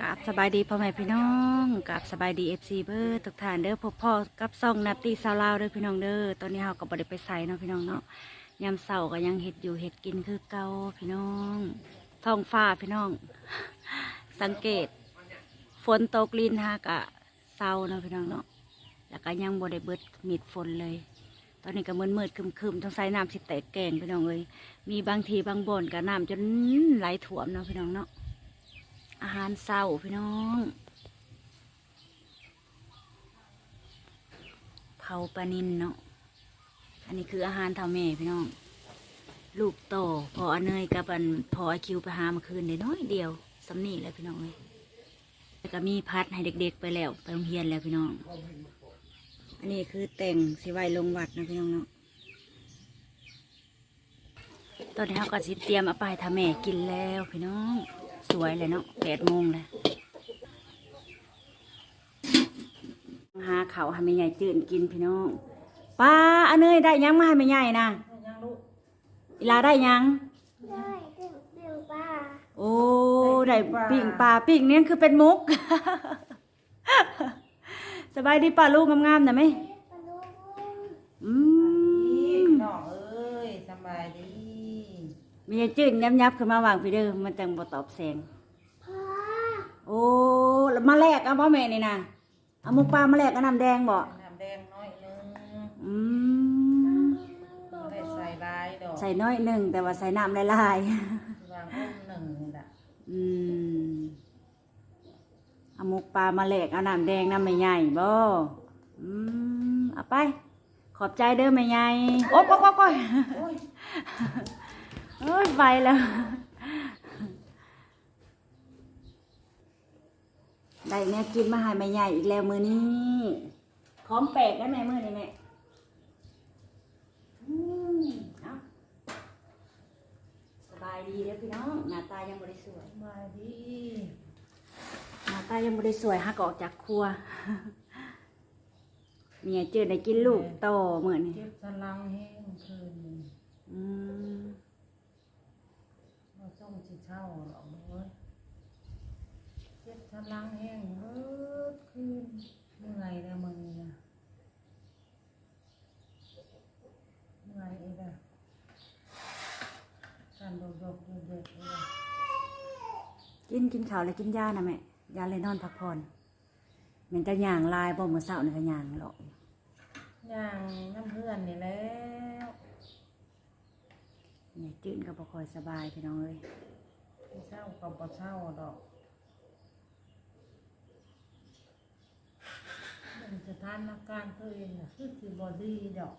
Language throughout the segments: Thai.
กับสบายดีพ่อแม่พี่น้องกับสบายดีเอฟซีเบอร์ทุกท่านเด้อพบพ่อกับซ่องนาตีสาวลาวเด้อพี่น้องเด้อตอนนี้เฮาก็บ่ได้ไปใส่เนาะพี่น้องเนาะยามเช้าก็ยังเฮ็ดอยู่เฮ็ดกินคือเก่าพี่น้องท้องฟ้าพี่น้อง สังเกต ฝนตกลินฮากะเศร้าเนาะพี่น้องเนาะแล้วก็ยังบ่ได้เบิดมิดฝนเลย ตอนนี้ก็มืดมืดๆคึมๆต้องใส่น้ำสิแตกแกงพี่น้องเลยมีบางทีบางบ่นก็น้ำจนไหลถ่วมเนาะพี่น้องเนาะ อาหารเศร้าพี่น้อง เผาปลานินเนาะ อันนี้คืออาหารเท่าแม่พี่น้อง ลูกโตพออนเนยกับอันพอไอคิวไปหามื่อคืนได้น้อยเดียวสำนีแล้วพี่น้องเลยแล้วก็มีพัดให้เด็กๆไปแล้วไปโรงเรียนแล้วพี่น้อง อันนี้คือแต่งสิไว้ลงวัดนะพี่น้องเนาะตอนนี้เขาก็สิเตรียมเอาไปทำแม่กินแล้วพี่น้อง สวยเลยเนาะแปดโมงเลยหาเขาวให้แม่ใหญ่จืดกินพี่น้องป้าอันเนยได้หยังมาให้แม่ใหญ่นะยังลูกอีลาได้หยังได้ตึงตึงป้าโอ้ได้ปิ้งปลาปิ้งเนี่ยคือเป็นมุก สบายดีป่าลูกงามๆนะไหม ปลุง อื พี่ ม น้องเอ้ยสบายดี แม่ใหญ่จืดยับยับๆขึ้นมาวางพี่เด้อมันจังบ่ตอบแสงพ่อโอ้แล้วมาแลกเอาพ่อแม่นี่นะเอามุกปลามาแลกกับน้ำแดงบ่น้ำแดงน้อยหนึงอืมบ่ได้ใส่ลายดอกใส่น้อยหนึ่งแต่ว่าใส่น้ำหลายวางอุ้มหนึ่งนี่ล่ะๆอืมเอามุกปลามาแลกเอาน้ำแดงน้ำไม่ใหญ่บ่อืมเอาไป ขอบใจเด้อไม่ใหญ่โอ้ก้อยก้อยโอ้ย เอ้ยไปแล้ว ได้แม่กินมาให้แม่ใหญ่อีกแล้วมือนี้ของแปลกได้ไหมมือนี้แม่อืมเอาสบายดีเด้อพี่น้อง หน้าตายังบริสวยสบายดีหน้าตายังบริสวยฮักออกจากครัวเมียเจอได้กินลูกโตเหมือนนี่เจ็บสนหลังแห้งคืนนี้อืมว่า จ้องสิเช่าหรอกเว้ยเจ็บสนหลังแห้งเบิดคืนเมื่อยแล้วมึงนี่นะเมื่อยอีกแล้วการโดดดๆเด็ดๆเลยกินกินข้าวแล้วกินยานะแม่ยาเลยนอนพักผ่อนเหมันจะย่างลายบ่เมื่อเช้านี่ก็ย่างหรอกย่างน้ำเพื่อนนี่แล้วเนี่ยจืดก็บ่ค่อยสบายพี่น้องเอ้ย ที่เช่ากับบ่เช่าดอกมันสถานการณ์ตัวเองน่ะคือสิบ่ดีดอก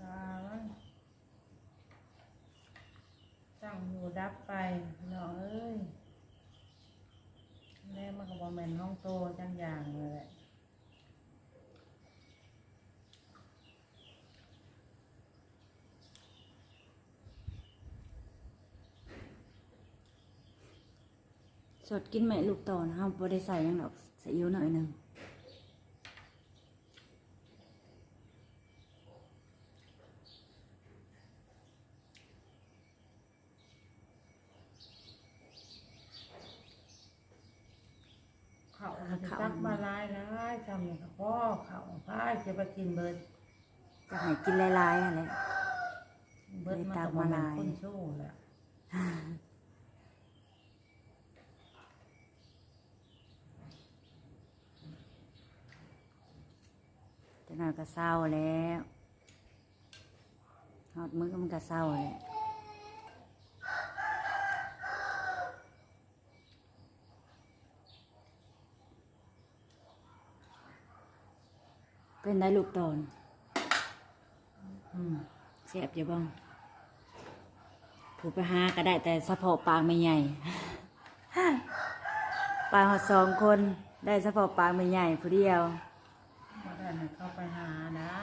ยามันตั้งอยู่ดับไปเนาะเอ้ยแม่มันก็บ่แม่นห้องโตจังอย่างเลยแหละ สดกินแม่ลูกต่อนะเฮาบ่ได้ใส่หยังดอกใส่อิ๊วหน่อยหนึงเขามันจะตักมาลายร้ายทำอย่างกับพ่อเขาพายจะไปกินเบิร์ดจะให้กินหลายๆนั่นแหละเบิร์ดมันตัก็กบ่มาแม่นลายคนสู้แหละ จังนั้นก็เศร้าแล้วฮอดมื้อมันก็เศร้าแหละเป็นได้ลูกตอนเสียบอยู่บ้างผูไปหาก็ได้แต่สะโพกปางไม่ใหญ่ปลาหอดสองคนได้สะโพกปางไม่ใหญ่ผู้เดียว ได้ให้เขาไปหาได้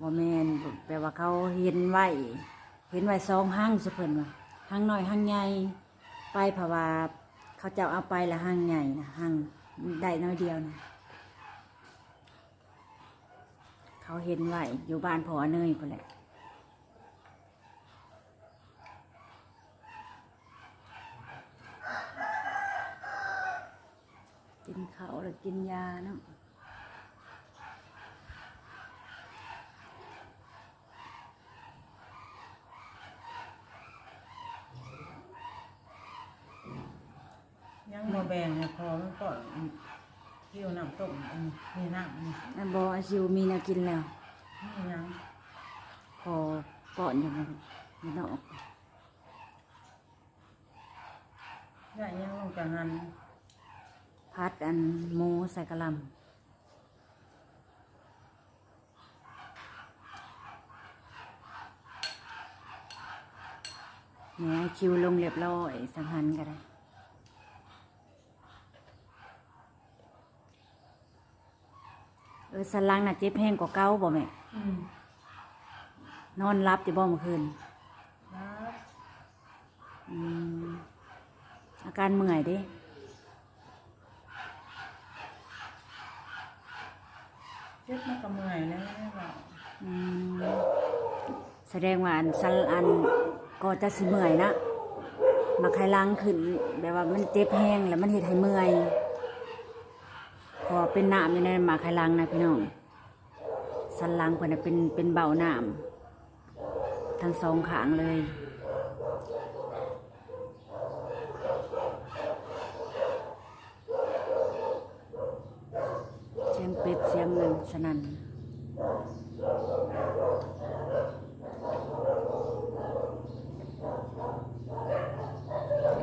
บอแมนแปลว่าเขาเห็นไหวเห็นไหวสองห้างสะเพิ่นว่ห้างน้อยห้างใหญ่ไปเาวาเขาจะเอาไปละห้างใหญ่นะห้างได้น้อยเดียวนะเขาเห็นไหวอยู่บ้านพอเนยไปแหละกินเขาหรือกินยาเนาะ พอมันก่อนเกี่ยวน้ำต้มอันนี้มีน้ำนี่อันบออาชิวมีแนวกินแล้วนี่ยังพอก่อนอย่างนั้นไม่ต้องออกได้ยังลงจากหันพัดอันหมูใส่กะหลำเนี่ยคิวลงเรียบร้อยสังหันก็ได้ ออสันหลังน่ะเจ็บแห้งกว่าเก่าบ่แม่อืมนอนรับจะบ่เมื่อคืนครับอืมอาการเมื่อยเด้เจ็บมันก็เมื่อยแล้วแม่บอกอืมแสดงว่าอันสันอันก็จะสิเมื่อยนะมาคลายล้างขึ้นแบบว่ามันเจ็บแห้งแล้วมันเห็ดให้เมื่อย พอเป็นน้ำอยู่ในหมาคลายล้างนะพี่น้อง สันลังเพิ่นน่ะเป็นเป็นเบาน้ำทั้งสองขางเลยเสียงเป็ดเสียงเงินสนั่น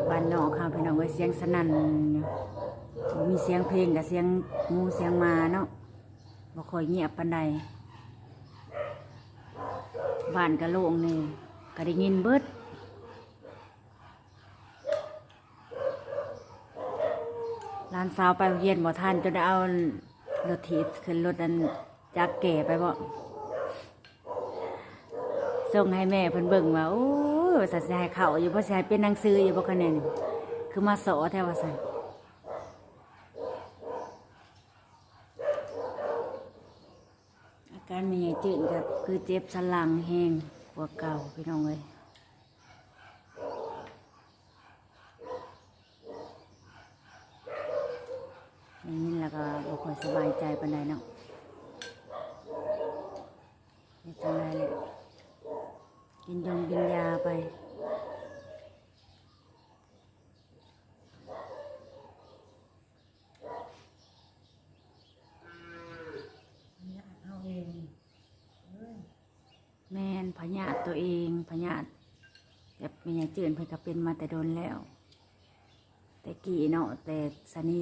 บ้านนอกค่ะพี่น้องเอ้ยเสียงสนั่นบ่ มีเสียงเพลงกับเสียงหมูเสียงมาเนาะบ่ค่อยเงียบปานใดบ้านกะโล่งนี่ก็ได้ยินเบิดร้านสาวไปเรียนบ่ทันจนได้เอารถถีบขึ้นรถอันจักแก่ไปบ่ส่งให้แม่เพิ่นเบิ่งว่าโอ้ยว่าสัตว์สิให้เขาอยู่บ่สิให้เป็นหนังสืออยู่บ่คะแนนคือมาสอแท้ว่าซั่น อา การมีใหญ่จืดก็คือเจ็บสลังแห้งกว่าเก่าพี่น้องเลยอย่างนี้แล้วก็บ่ค่อยสบายใจปานใดเนาะนี่จังไรเลยกินยงกินยาไป เนี่ยเอาเองเอ้ย แม่นพญาตตัวเองพญาตแบบมีใหญ่จืดเพิ่นก็เป็นมาแต่โดนแล้ว แต่กี่เนาะแต่สนี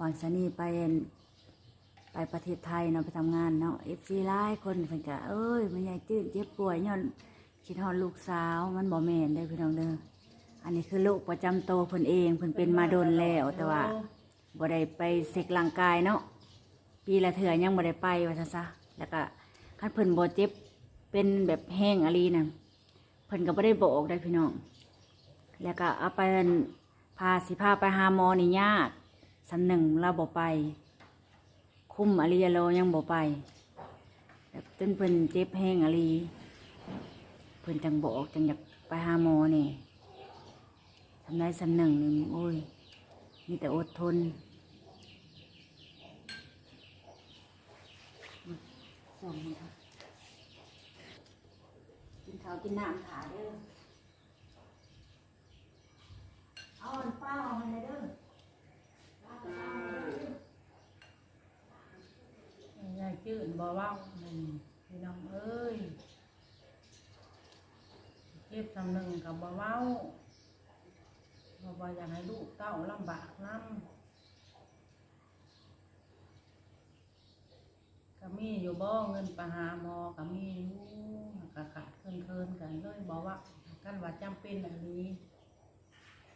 วางสนีไปอั่นไปประเทศไทยเนาะไปทำงานเนาะเอฟซีหลายคนเพิ่นก็เอ้ยมันใหญ่จืดเจ็บป่วยย้อนคิดฮอดลูกสาวมันบ่แม่นเด้พี่น้องเด้ออันนี้คือโรคประจำตัวเพิ่นเองเพิ่นเป็นมาโดนแล้วแต่ว่าบ่ได้ไปเซ็กร่างกายเนาะปีละเถื่อยังบ่ได้ไปว่าซะซะแล้วก็ คันเพิ่นบ่เจ็บเป็นแบบแห้งอะลีน่ะเพิ่นก็บ่ได้บอกได้พี่น้อง แล้วก็เอาไปพาสิพาไปหาหมอนี่ยากสำหนึ่งเราบ่ไป คุ้มอริยโลยังบ่ไปแบบจนเพิ่นเจ็บแห้งอรีเพิ่นจังบอกจังอยากไปหาหมอนี่ทำได้สำหนึ่งนี่โอ้ยมีแต่อดทนส่ง มาค่ะกินข้าวกินน้ำขาเด้อเอาอันเป้าเอามันเลยเด้อยายจืดบ่เว้านี่พี่น้องเอ้ยเจ็บสำหนึ่งกับบ่เว้าบ่ว่าอยากให้ลูกเต้าลำบากน้ำ ก็มีอยู่บ่เงินไปหาหมอก็มีอยู่ก็ขาดเคินเคินๆกันเลยบอกว่ากันว่าจำเป็นอันนี้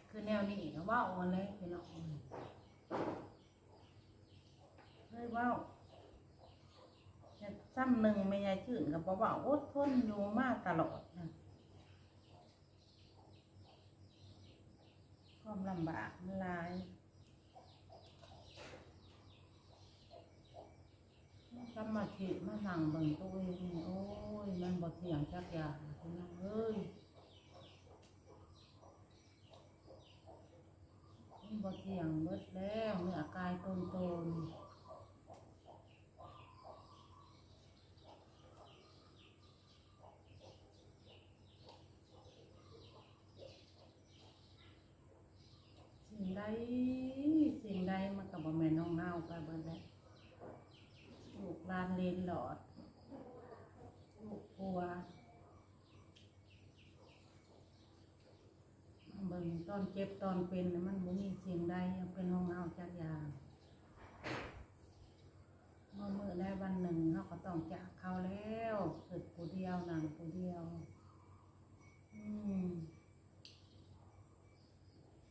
คือแนวนี้ก็ว้าเอาเลยพี่น้องเลยว้าซ้ำหนึ่งไม่ยายจื่นกับบอกว่าอดทนอยู่มากตลอดนะความลำบากมันหลาย กำมาขีดมาสั่งเบิ่งตัวเองนี่โอ้ย มันบ่เที่ยงจักอย่างพี่น้องเอ้ยมันบ่เที่ยงเบิดแล้วเนื้อกายตนตนสิ่งใดสิ่งใดมันก็บ่แม่นน้องเฮาไปเบิดแล้วลูกหลานเลนหลอด ลูกปัวเบิ่งตอนเจ็บตอนเป็นน่ะมันบ่มีเสิ่งใดยังเป็นของเฮาจักอยางเมื่อมื้อใดวันหนึ่งเฮาก็ต้องจากเขาแล้วเกิดผู้เดียวนั่งผู้เดียว อืม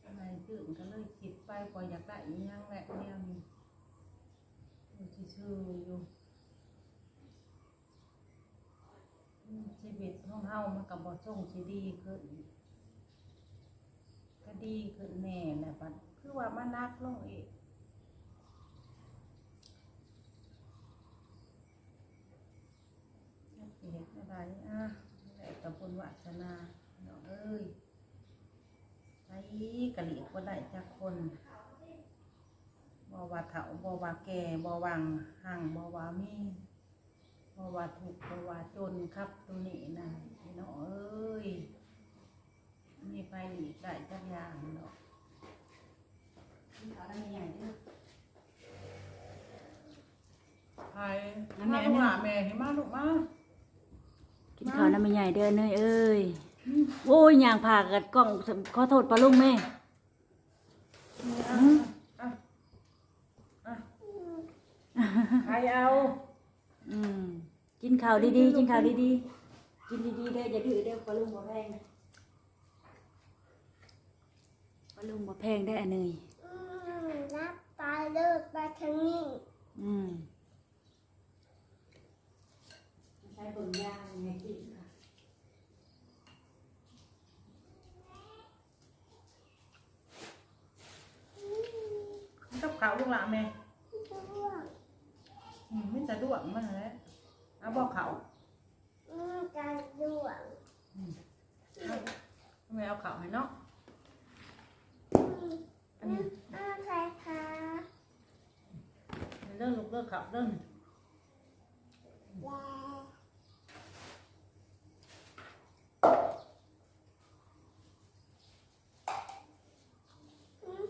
อะไรตื่นก็เลยคิดไปพออยากได้อีหยังแหละเนี่ยนี่อยู่ซื่อๆอยู่อืมชีวิตของเฮามันก็บ่ส่งสิดีขึ้นก็ ดีขึ้นแน่แหละบัดคือว่ามันนักลงอีกเฮ็ดอะไรอะแล้วแต่บุญวาสนาเนาะเอ้ยไปกะหลีกบ่ได้จักคนบ่ว่าเฒ่าบ่ว่าแก่บ่วังห่างบ่ว่ามีเพราะว่าถูกข์เพราะว่าจนครับตัวนี้นะพี่น้องเอ้ย มีไปหลีกได้จักอย่างเนาะเขาได้ใหญ่เด้อไปมาลูกหลานแม่เห็นมาลูกมากินข้าวน้ำมันใหญ่เด้อเนยเอ้ยโอ้ยย่างผ่ากัดกล้องขอโทษปลาลุงแม่อะอะอะใครเอาอืมกินข้าวดีๆกินข้าวดีๆกินดีๆเด้ออย่าดื้อเด้อปลาลุงบ่แพงปลาลุงบ่แพงได้ออันเนยอืมนับตาเลิกไปทางนี้อืมใช้เบิ่งยางไงกินค่ะกับเขาวลูกหลานแม่ร่วงอืมไม่สะดวกมันแหละเอาบอกเขาอืมการร่วงทำไมเอาเขาให้เนาะอื มอืมอ้าวใครคะเรื่องลูกเรื่องเขาเรื่องแย่อืม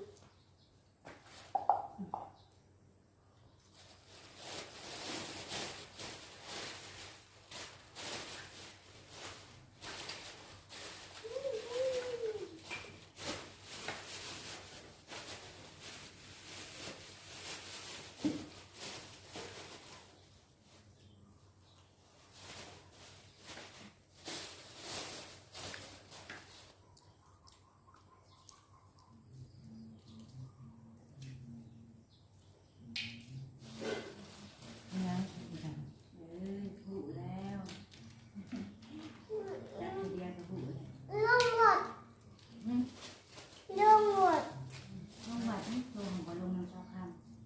เนี่ย เออถูกแล้วจักทีเดียวก็ถูกแล้ว ลงหมด อืม ลงหมด ลงวัดนี่ลงบ่ลงน้ำเจ้าค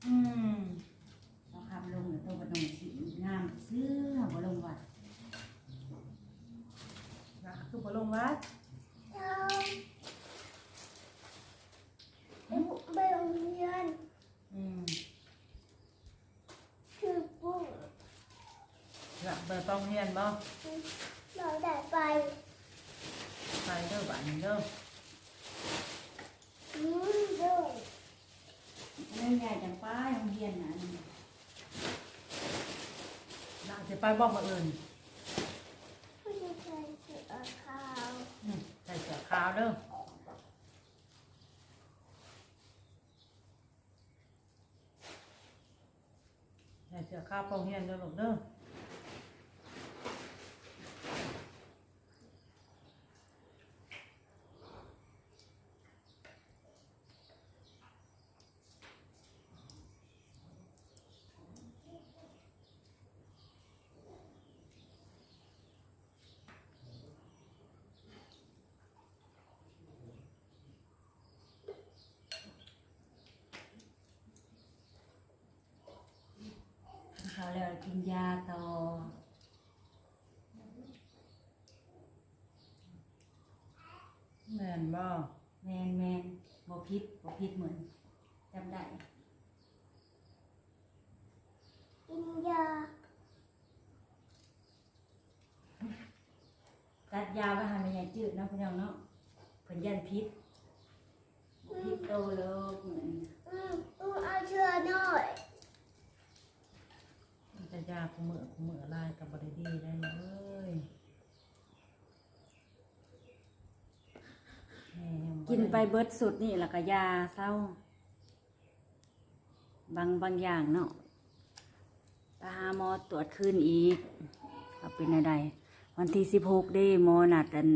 อืมำเจ้าคำลงเดี๋ยวตัวบ่ต้องสีงามเสื้อบ่ลงวัด นะคือบ่ลงวัดลงไปโรงเรียนอืมคือปุ้งหลับ เสื้อขาวเด้อใส่เสื้อขาวโปรงเรียนเด้อลูกเด้อ แล้วกินยาต่อแม่นบ่แมนแมนบ่พิษบ่พิษเหมือนจำได้กินยาตัดยาไปหาแม่ใหญ่จืดเนาะพี่น้องเนาะเพิ่นยันพิษบ่พิษโตโลกเหมือน อืมอืมเอาเชือกหน่อย จะยาคุมือคุมือลายกับบริดีได้เลยแม่ยังบ่กินไปเบิดสุดนี่แล้วก็ยาเศร้า บางบางอย่างเนาะไปหาหมอตรวจคืนอีกเอาเป็นอะไรวันที่สิบหกได้หมอนัดกัน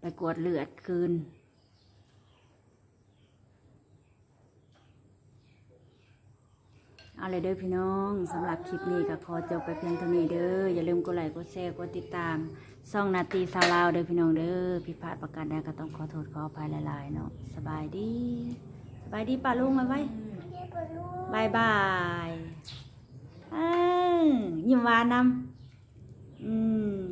ไปกวดเลือดคืน เอาเลยเด้อพี่น้องสำหรับคลิปนี้ก็ขอจบไปเพียงเท่านี้เด้ออย่าลืมกดไลค์กดแชร์กดติดตามซ่องนาตีสาวลาวเด้อพี่น้องเด้อผิดพลาดประการใดก็ต้องขอโทษขออภัยหลายๆเนาะสบายดีสบายดีป้าลุงมาไว้ไม่ได้ปวดลูกบายบายอ้าวยิ้มหวานนำอืม